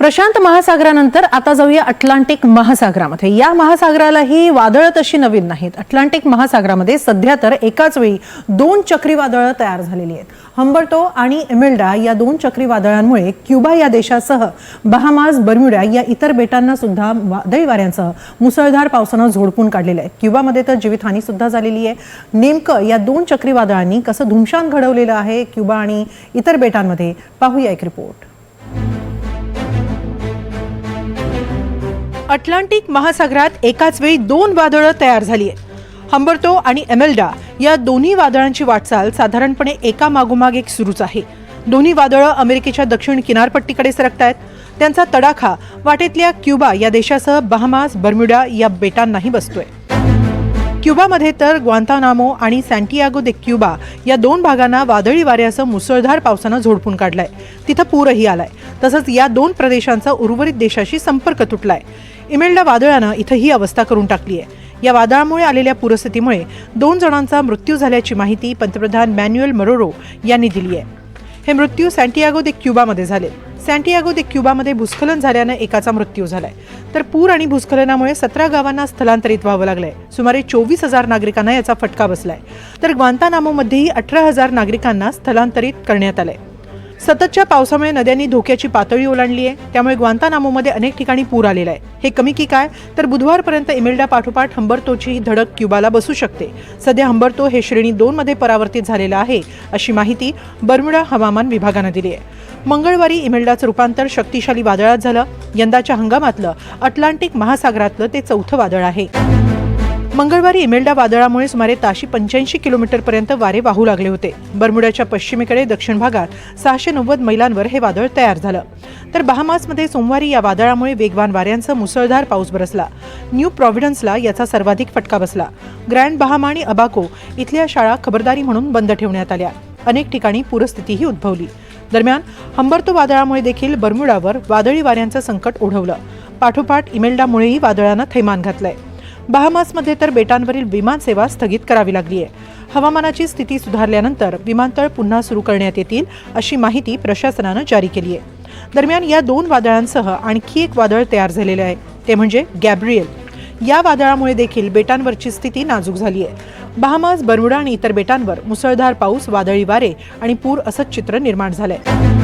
प्रशांत महासागरानंतर आता जाऊया अटलांटिक महासागरामध्ये. या महासागरालाही वादळं तशी नवीन नाहीत. अटलांटिक महासागरामध्ये सध्या तर एकाच वेळी दोन चक्रीवादळं तयार झालेली आहेत. हंबर्टो आणि एमिल्डा या दोन चक्रीवादळांमुळे क्युबा या देशासह बहामास बर्म्युडा या इतर बेटांना सुद्धा वादळी वाऱ्यांसह मुसळधार पावसानं झोडपून काढलेलं आहे. क्युबामध्ये तर जीवितहानी सुद्धा झालेली आहे. नेमकं या दोन चक्रीवादळांनी कसं धुमशान घडवलेलं आहे? क्युबा आणि इतर बेटांमध्ये पाहूया एक रिपोर्ट. अटलांटिक महासागरात एकाच वेळी दोन वादळं तयार झाली आहेत. हंबर्टो आणि एमेल्डा या दोन्ही वादळांची वाटचाल साधारणपणे एका मागोमाग एक सुरूच आहे. दोन्ही वादळं अमेरिकेच्या दक्षिण किनारपट्टीकडे सरकतायत. त्यांचा तडाखा वाटेतल्या क्युबा या देशासह बहामास बर्म्युडा या बेटांनाही बसतोय. क्युबामध्ये तर ग्वांतानामो आणि सँटियागो दे क्युबा या दोन भागांना वादळी वाऱ्यासह मुसळधार पावसानं झोडपून काढलाय. तिथं पूरही आलाय. तसंच या दोन प्रदेशांचा उर्वरित देशाशी संपर्क तुटलाय. इमेल्डा वादळानं इथं ही अवस्था करून टाकली आहे. या वादळामुळे आलेल्या पूरस्थितीमुळे दोन जणांचा मृत्यू झाल्याची माहिती पंतप्रधान मॅन्युएल मरोरो यांनी दिली आहे. हे मृत्यू सँटियागो दे क्युबामध्ये झाले. सँटियागो दे क्युबामध्ये भूस्खलन झाल्यानं एकाचा मृत्यू झालाय. तर पूर आणि भूस्खलनामुळे सतरा गावांना स्थलांतरित व्हावं लागलंय. सुमारे चोवीस हजार नागरिकांना याचा फटका बसलाय. तर ग्वांतानामोमध्येही अठरा हजार नागरिकांना स्थलांतरित करण्यात आलंय. सततच्या पावसामुळे नद्यांनी धोक्याची पातळी ओलांडली आहे. त्यामुळे ग्वांतानामोमध्ये अनेक ठिकाणी पूर आलेला आहे. हे कमी की काय? तर बुधवारपर्यंत इमेल्डा पाठोपाठ हंबरतोची ही धडक क्युबाला बसू शकते. सध्या हंबर्तो हे श्रेणी दोन मध्ये परावर्तित झालेलं आहे अशी माहिती बर्मुडा हवामान विभागानं दिली आहे. मंगळवारी इमेल्डाचं रूपांतर शक्तिशाली वादळात झालं. यंदाच्या हंगामातलं अटलांटिक महासागरातलं ते चौथं वादळ आहे. मंगळवारी इमेल्डा वादळामुळे सुमारे ताशी पंच्याऐंशी किलोमीटरपर्यंत वारे वाहू लागले होते. बर्मुडाच्या पश्चिमेकडे दक्षिण भागात सहाशे नव्वद मैलांवर हे वादळ तयार झालं. तर बहामासमध्ये सोमवारी या वादळामुळे वेगवान वाऱ्यांसह मुसळधार पाऊस बरसला. न्यू प्रॉव्हिडन्सला याचा सर्वाधिक फटका बसला. ग्रँड बहामा आणि अबाको इथल्या शाळा खबरदारी म्हणून बंद ठेवण्यात आल्या. अनेक ठिकाणी पूरस्थितीही उद्भवली. दरम्यान हंबर्तो वादळामुळे देखील बर्मुडावर वादळी वाऱ्यांचं संकट ओढवलं. पाठोपाठ इमेल्डामुळेही वादळानं थैमान घातलंय. बहामासमध्ये तर बेटांवरील विमान सेवा स्थगित करावी लागली आहे हवामानाची स्थिती सुधारल्यानंतर विमानतळ पुन्हा सुरू करण्यात येतील अशी माहिती प्रशासनानं जारी केली आहे दरम्यान या दोन वादळांसह आणखी एक वादळ तयार झालेले आहे ते म्हणजे गॅब्रिएल. या वादळामुळे देखील बेटांवरची स्थिती नाजूक झाली आहे बहामास बरमुडा आणि इतर बेटांवर मुसळधार पाऊस वादळी वारे आणि पूर असंच चित्र निर्माण झालंय.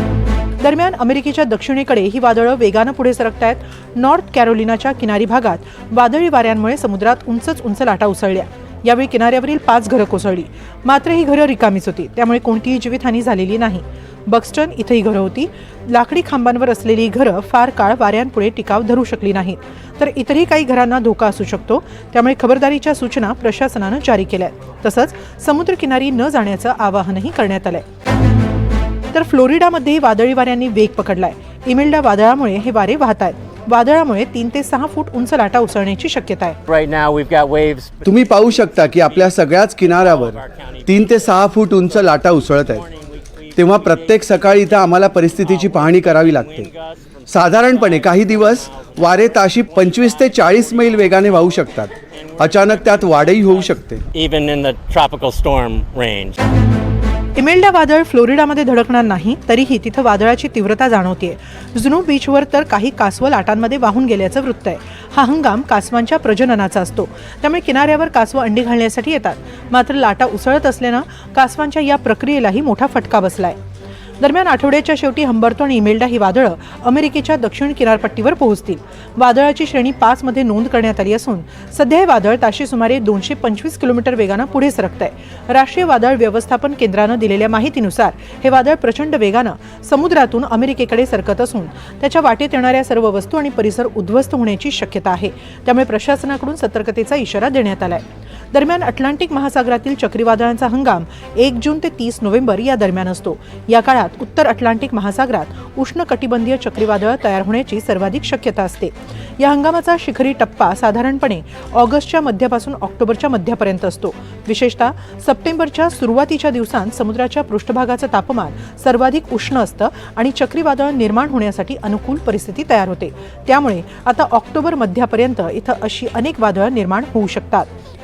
दरम्यान अमेरिकेच्या दक्षिणेकडे ही वादळं वेगानं पुढे सरकत आहेत नॉर्थ कॅरोलिनाच्या किनारी भागात वादळी वाऱ्यांमुळे समुद्रात उंचच उंच लाटा उसळल्या. यावेळी किनाऱ्यावरील पाच घरं कोसळली. मात्र ही घरं रिकामीच होती. त्यामुळे कोणतीही जीवितहानी झालेली नाही. बक्स्टन इथं ही घरं होती. लाकडी खांबांवर असलेली ही घरं फार काळ वाऱ्यांपुढे टिकाव धरू शकली नाहीत. तर इतरही काही घरांना धोका असू शकतो. त्यामुळे खबरदारीच्या सूचना प्रशासनानं जारी केल्या आहेत तसंच समुद्रकिनारी न जाण्याचं आवाहनही करण्यात आलंय. तर फ्लोरिडामध्येही वादळी वाऱ्यांनी वेग पकडलाय. इमेल्डा वादळामुळे हे वारे वाहत आहेत. वादळामुळे तीन ते सहा फूट उंच लाटा उसळण्याची शक्यता आहे. तुम्ही पाहू शकता की आपल्या सगळ्याच किनाऱ्यावर तीन ते सहा फूट उंच लाटा उसळत आहेत. तेव्हा प्रत्येक सकाळी इथं आम्हाला परिस्थितीची पाहणी करावी लागते. साधारणपणे काही दिवस वारे ताशी पंचवीस ते चाळीस मैल वेगाने वाहू शकतात. अचानक त्यात वाढही होऊ शकते. इमेल्डा वादळ फ्लोरिडामध्ये धडकणार नाही तरीही तिथं वादळाची तीव्रता जाणवतीये. जुनू बीचवर तर काही कासवं लाटांमध्ये वाहून गेल्याचं वृत्त आहे. हा हंगाम कासवांच्या प्रजननाचा असतो. त्यामुळे किनाऱ्यावर कासवं अंडी घालण्यासाठी येतात. मात्र लाटा उसळत असल्यानं कासवांच्या या प्रक्रियेलाही मोठा फटका बसलाय. दरम्यान आठवड्याच्या शेवटी हंबर्तो आणि इमेल्डा ही वादळं अमेरिकेच्या दक्षिण किनारपट्टीवर पोहोचतील. वादळाची श्रेणी पाच मध्ये नोंद करण्यात आली असून सध्या हे वादळ ताशी सुमारे दोनशे पंचवीस किलोमीटर वेगानं पुढे सरकत आहे राष्ट्रीय वादळ व्यवस्थापन केंद्रानं दिलेल्या माहितीनुसार हे वादळ प्रचंड वेगानं समुद्रातून अमेरिकेकडे सरकत असून त्याच्या वाटेत येणाऱ्या सर्व वस्तू आणि परिसर उद्ध्वस्त होण्याची शक्यता आहे. त्यामुळे प्रशासनाकडून सतर्कतेचा इशारा देण्यात आला आहे दरम्यान अटलांटिक महासागरातील चक्रीवादळांचा हंगाम एक जून ते तीस नोव्हेंबर या दरम्यान असतो. या काळात उत्तर अटलांटिक महासागरात उष्ण कटिबंधीय चक्रीवादळ तयार होण्याची सर्वाधिक शक्यता असते. या हंगामाचा शिखरी टप्पा साधारणपणे ऑगस्टच्या मध्यापासून ऑक्टोबरच्या मध्यापर्यंत असतो. विशेषतः सप्टेंबरच्या सुरुवातीच्या दिवसांत समुद्राच्या पृष्ठभागाचं तापमान सर्वाधिक उष्ण असतं आणि चक्रीवादळ निर्माण होण्यासाठी अनुकूल परिस्थिती तयार होते. त्यामुळे आता ऑक्टोबर मध्यापर्यंत इथं अशी अनेक वादळं निर्माण होऊ शकतात.